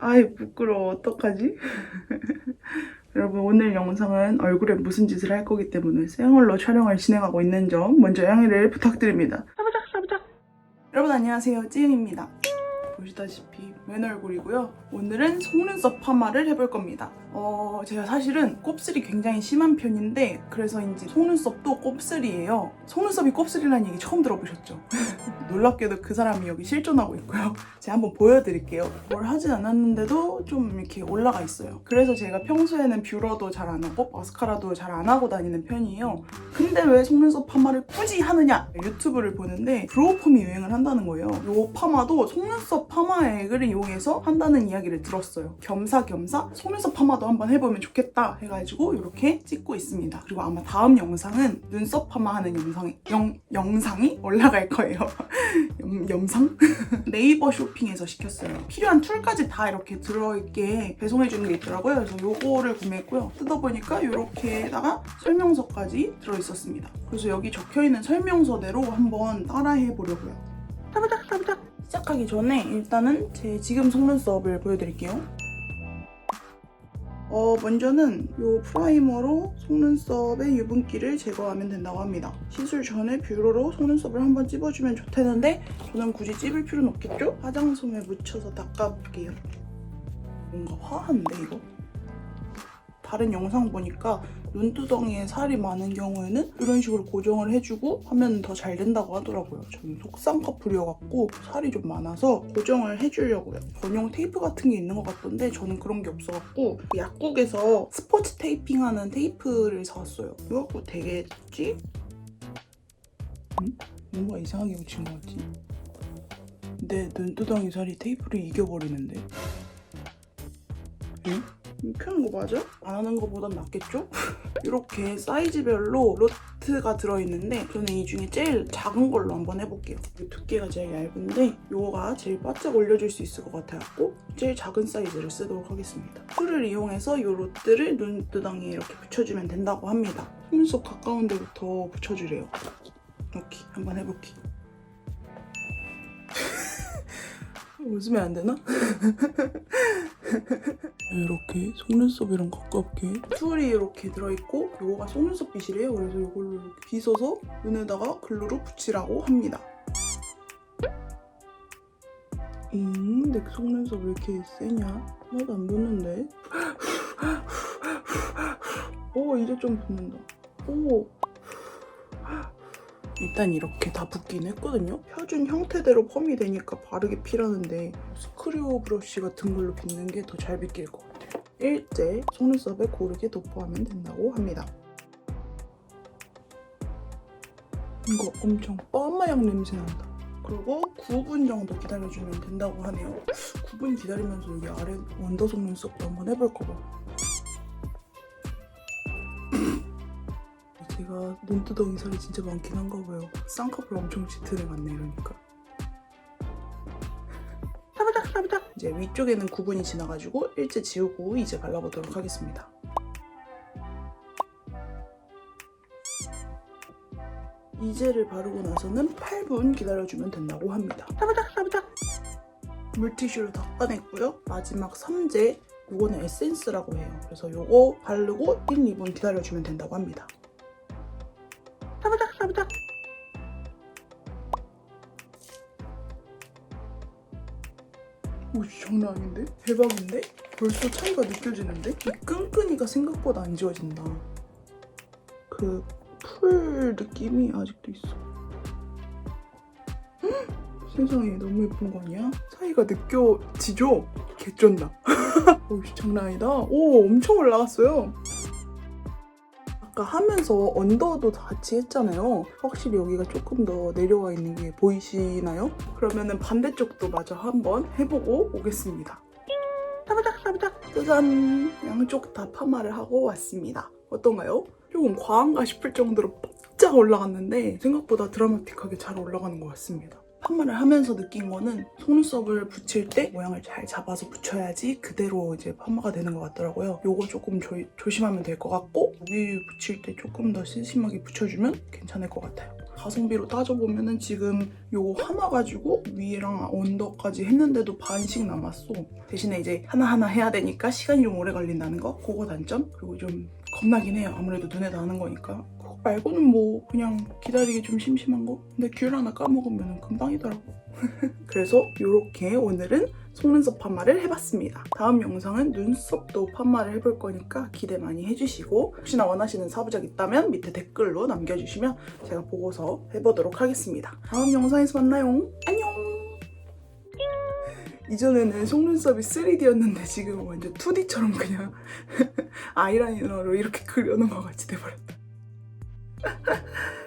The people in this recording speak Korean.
아이 부끄러워 어떡하지? 여러분 오늘 영상은 얼굴에 무슨 짓을 할 거기 때문에 생얼로 촬영을 진행하고 있는 점 먼저 양해를 부탁드립니다. 사부작 사부작. 여러분 안녕하세요 찌은입니다. 보시다시피 맨 얼굴이고요. 오늘은 속눈썹 파마를 해볼 겁니다. 어, 제가 사실은 곱슬이 굉장히 심한 편인데 그래서인지 속눈썹도 곱슬이에요. 속눈썹이 곱슬이라는 얘기 처음 들어보셨죠? 놀랍게도 그 사람이 여기 실존하고 있고요. 제가 한번 보여드릴게요. 뭘 하진 않았는데도 좀 이렇게 올라가 있어요. 그래서 제가 평소에는 뷰러도 잘 안 하고 마스카라도 잘 안 하고 다니는 편이에요. 근데 왜 속눈썹 파마를 굳이 하느냐? 유튜브를 보는데 브로우펌이 유행을 한다는 거예요. 이 파마도 속눈썹 파마 액을 이용해서 한다는 이야기를 들었어요. 겸사겸사 속눈썹 파마 도 한번 해보면 좋겠다 해가지고 이렇게 찍고 있습니다. 그리고 아마 다음 영상은 눈썹 파마하는 영상이 영, 영상이 올라갈 거예요. 염, 염상? 네이버 쇼핑에서 시켰어요. 필요한 툴까지 다 이렇게 들어있게 배송해주는 게 있더라고요. 그래서 요거를 구매했고요. 뜯어보니까 이렇게다가 설명서까지 들어있었습니다. 그래서 여기 적혀있는 설명서대로 한번 따라해보려고요. 타부작 타부작 시작하기 전에 일단은 제 지금 속눈썹을 보여드릴게요. 어, 먼저는 이 프라이머로 속눈썹의 유분기를 제거하면 된다고 합니다. 시술 전에 뷰러로 속눈썹을 한번 찝어주면 좋다는데 저는 굳이 찝을 필요는 없겠죠? 화장솜에 묻혀서 닦아볼게요. 뭔가 화한데 이거? 다른 영상 보니까 눈두덩이에 살이 많은 경우에는 이런 식으로 고정을 해주고 하면 더 잘 된다고 하더라고요. 저는 속상 커플이어갖고 살이 좀 많아서 고정을 해주려고요. 전용 테이프 같은 게 있는 것 같던데 저는 그런 게 없어갖고 약국에서 스포츠 테이핑 하는 테이프를 사왔어요. 이거 갖고 되겠지? 응? 뭔가 이상하게 붙인 것 같지? 내 눈두덩이 살이 테이프를 이겨버리는데? 응? 하는 거 맞아? 안 하는 거보단 낫겠죠? 이렇게 사이즈별로 로트가 들어있는데 저는 이 중에 제일 작은 걸로 한번 해볼게요. 이 두께가 제일 얇은데 이거가 제일 바짝 올려줄 수 있을 것 같아갖고 제일 작은 사이즈를 쓰도록 하겠습니다. 풀을 이용해서 이 로트를 눈두덩이에 이렇게 붙여주면 된다고 합니다. 속눈썹 가까운 데부터 붙여주래요. 이렇게 한번 해볼게. 웃으면 안 되나? 이렇게 속눈썹이랑 가깝게 툴이 이렇게 들어있고 이거가 속눈썹 빗이래요 그래서 이걸로 이렇게 빗어서 눈에다가 글루로 붙이라고 합니다 음, 내 속눈썹 왜 이렇게 세냐? 하나도 안 붙는데? 오, 이제 좀 붙는다. 오. 일단 이렇게 다 붙긴 했거든요. 표준 형태대로 펌이 되니까 바르게 피라는데 스크류 브러쉬 같은 걸로 빗는 게 더 잘 빗길 것 같아요. 일제 속눈썹에 고르게 도포하면 된다고 합니다. 이거 엄청 뻔마양 냄새 난다. 그리고 9분 정도 기다려주면 된다고 하네요. 9분 기다리면서 여기 아래 원더 속눈썹도 한번 해볼까 봐. 제가 눈두덩이 살이 진짜 많긴 한가 봐요. 쌍꺼풀 엄청 짙은 애 같네 이러니까. 타바닥 타바닥. 이제 위쪽에는 구분이 지나가지고 일제 지우고 이제 발라보도록 하겠습니다. 이젤을 바르고 나서는 8분 기다려주면 된다고 합니다. 타바닥 타바닥. 물티슈로 닦아냈고요. 마지막 3제 이거는 에센스라고 해요. 그래서 이거 바르고 1, 2분 기다려주면 된다고 합니다. 타바닥 타바닥 오 장난 아닌데? 대박인데? 벌써 차이가 느껴지는데? 이 끈끈이가 생각보다 안 지워진다 그 풀 느낌이 아직도 있어 헉! 세상에 너무 예쁜 거 아니야? 차이가 느껴지죠? 개쩐다 오 장난 아니다 오 엄청 올라갔어요 아까 하면서 언더도 같이 했잖아요. 확실히 여기가 조금 더 내려와 있는 게 보이시나요? 그러면은 반대쪽도 마저 한번 해보고 오겠습니다. 타바닥 타바닥 짜잔 양쪽 다 파마를 하고 왔습니다. 어떤가요? 조금 과한가 싶을 정도로 빡짝 올라갔는데 생각보다 드라마틱하게 잘 올라가는 것 같습니다. 파마를 하면서 느낀 거는 속눈썹을 붙일 때 모양을 잘 잡아서 붙여야지 그대로 이제 파마가 되는 것 같더라고요. 요거 조금 조, 조심하면 될 것 같고 여기 붙일 때 조금 더 세심하게 붙여주면 괜찮을 것 같아요. 가성비로 따져보면은 지금 요거 하나 가지고 위랑 언더까지 했는데도 반씩 남았어. 대신에 이제 하나하나 해야 되니까 시간이 좀 오래 걸린다는 거? 그거 단점? 그리고 좀 겁나긴 해요. 아무래도 눈에 나는 거니까. 그거 말고는 뭐 그냥 기다리기 좀 심심한 거? 근데 귤 하나 까먹으면 금방이더라고. 그래서 이렇게 오늘은 속눈썹 판마를 해봤습니다. 다음 영상은 눈썹도 판마를 해볼 거니까 기대 많이 해주시고 혹시나 원하시는 사부작 있다면 밑에 댓글로 남겨주시면 제가 보고서 해보도록 하겠습니다. 다음 영상에서 만나요. 안녕! 이전에는 속눈썹이 3D였는데 지금은 완전 2D처럼 그냥 아이라이너로 이렇게 그려놓은 것 같이 돼버렸다. Ha ha ha!